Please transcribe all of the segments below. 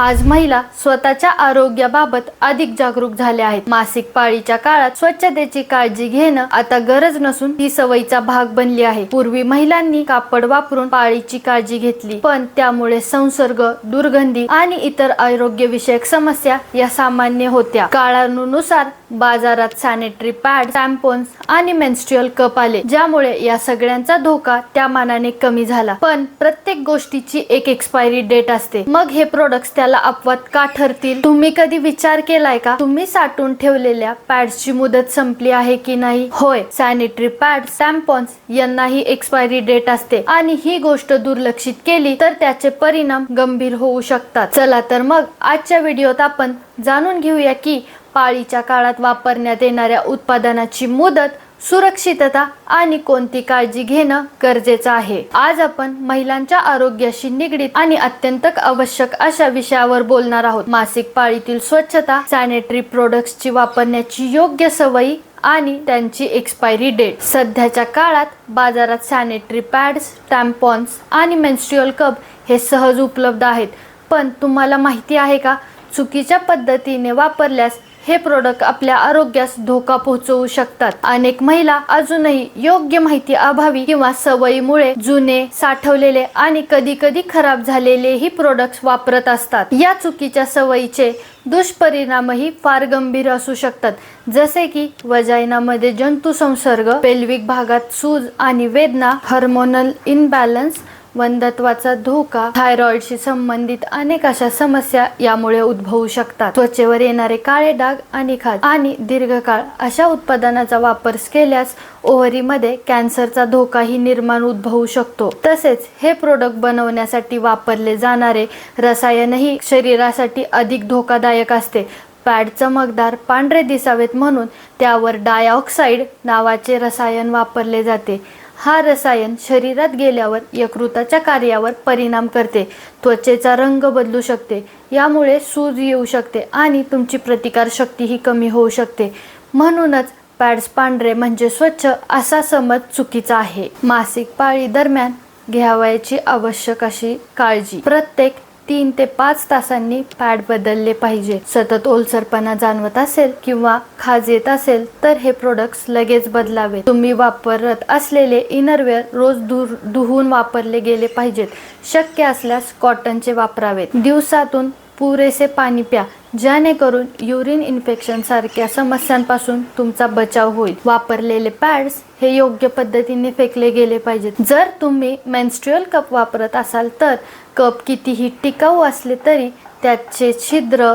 आज महिला स्वतःच्या आरोग्याबाबत अधिक जागरूक झाल्या आहेत. मासिक पाळीच्या काळात स्वच्छतेची काळजी घेणं आता गरज नसून ती सवयीचा भाग बनली आहे. पूर्वी महिलांनी कापड वापरून पाळीची काळजी घेतली पण त्यामुळे संसर्ग दुर्गंधी आणि इतर आरोग्य विषयक समस्या या सामान्य होत्या. काळानुसार बाजारात सॅनिटरी पॅड टॅम्पोन्स आणि मेन्स्ट्रुअल कप आले. ज्यामुळे या सगळ्यांचा धोका त्या मानाने कमी झाला. पण प्रत्येक गोष्टीची एक एक्सपायरी डेट असते. मग हे प्रोडक्ट्स त्याला अपवाद का ठरतील? तुम्ही कधी विचार केलाय का? तुम्ही साठवून ठेवलेल्या पॅड्सची मुदत संपली आहे की नाही? होय सॅनिटरी पॅड टॅम्पॉन्स यांनाही एक्सपायरी डेट असते. आणि ही गोष्ट दुर्लक्षित केली तर त्याचे परिणाम गंभीर होऊ शकतात. चला तर मग आजच्या व्हिडिओत आपण जाणून घेऊया की पाळीच्या काळात वापरण्यात येणाऱ्या उत्पादनाची मुदत सुरक्षितता आणि कोणती काळजी घेणं गरजेचं आहे. आज आपण महिलांच्या आरोग्याशी निगडीत आणि अत्यंत आवश्यक अशा विषयावर बोलणार आहोत. मासिक पाळीतील स्वच्छता सॅनिटरी प्रोडक्ट्सची वापरण्याची योग्य सवयी आणि त्यांची एक्सपायरी डेट सध्याच्या काळात बाजारात सॅनिटरी पॅड्स टॅम्पॉन्स आणि मेन्स्ट्रियल कप हे सहज उपलब्ध आहेत. पण तुम्हाला माहिती आहे का? चुकीच्या पद्धतीने वापरल्यास हे प्रोडक्ट आपल्या आरोग्यास धोका पोहोचवू शकतात. अनेक महिला अजूनही योग्य माहिती अभावी किंवा सवयीमुळे जुने साठवलेले आणि कधी कधी खराब झालेलेही प्रोडक्ट वापरत असतात. या चुकीच्या सवयीचे दुष्परिणामही फार गंभीर असू शकतात. जसे की वजायनामध्ये जंतुसंसर्ग पेल्विक भागात सूज आणि वेदना हार्मोनल इनबॅलन्स वंदत्वाचा धोका थायरॉइडशी संबंधित अनेक अशा समस्या यामुळे उद्भवू शकतात. त्वचेवर येणारे काळे डाग आणि खाज आणि दीर्घकाळ अशा उत्पादनाचा वापर केल्यास ओव्हरीमध्ये कॅन्सरचा धोकाही निर्माण उद्भवू शकतो. तसेच हे प्रोडक्ट बनवण्यासाठी वापरले जाणारे रसायनही शरीरासाठी अधिक धोकादायक असते. पॅड चमकदार पांढरे दिसावेत म्हणून त्यावर डायऑक्साईड नावाचे रसायन वापरले जाते. हा रसायन शरीरात गेल्यावर यकृताच्या कार्यावर परिणाम करते. त्वचेचा रंग बदलू शकते. यामुळे सूज येऊ शकते आणि तुमची प्रतिकारशक्तीही कमी होऊ शकते. म्हणूनच पॅड्स पांढरे म्हणजे स्वच्छ असा समज चुकीचा आहे. मासिक पाळी दरम्यान घ्यावयाची आवश्यक अशी काळजी. प्रत्येक तीन ते पाच तासांनी पॅड बदलले पाहिजे. सतत ओलसरपणा जाणवत असेल किंवा खाज येत असेल तर हे प्रोडक्ट्स लगेच बदलावे तुम्ही वापरत असलेले इनरवेअर रोज दूर धुवून वापरले गेले पाहिजेत. शक्य असल्यास कॉटनचे वापरावेत. दिवसातून पुरेसे पाणी प्या जेणेकरून युरिन इन्फेक्शन सारख्या समस्यांपासून तुमचा बचाव होईल. वापरलेले पॅड्स हे योग्य पद्धतीने फेकले गेले पाहिजेत. जर तुम्ही मेन्स्ट्रुअल कप वापरत असाल तर कप कितीही टिकाऊ असले तरी त्याचे छिद्र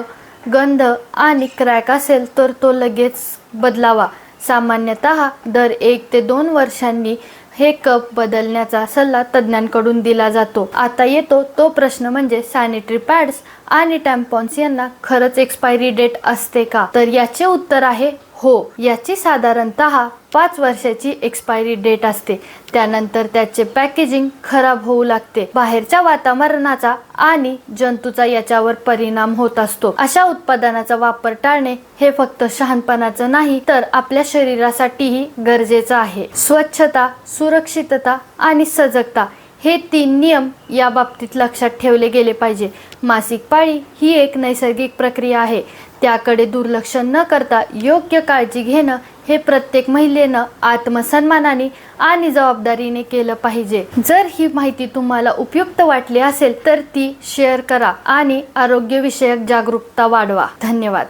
गंध आणि क्रॅक असेल तर तो लगेच बदलावा. सामान्यतः दर एक ते दोन वर्षांनी हे कप बदलण्याचा सल्ला तज्ज्ञांकडून दिला जातो. आता येतो तो प्रश्न म्हणजे सॅनिटरी पॅड्स आणि टॅम्पॉन्स यांना खरंच एक्सपायरी डेट असते का? तर याचे उत्तर आहे हो याची साधारणतः पाच वर्षाची एक्सपायरी डेट असते. त्यानंतर त्याचे पॅकेजिंग खराब होऊ लागते. बाहेरच्या वातावरणाचा आणि जंतूचा याच्यावर परिणाम होत असतो. अशा उत्पादनाचा वापर टाळणे हे फक्त शहाणपणाचं नाही तर आपल्या शरीरासाठीही गरजेचं आहे. स्वच्छता सुरक्षितता आणि सजगता हे तीन नियम या बाबतीत लक्षात ठेवले गेले पाहिजे. मासिक पाळी ही एक नैसर्गिक प्रक्रिया आहे. त्याकडे दुर्लक्ष न करता योग्य काळजी घेणं हे प्रत्येक महिलेनं आत्मसन्मानाने आणि जबाबदारीने केलं पाहिजे. जर ही माहिती तुम्हाला उपयुक्त वाटली असेल तर ती शेअर करा आणि आरोग्यविषयक जागरूकता वाढवा. धन्यवाद.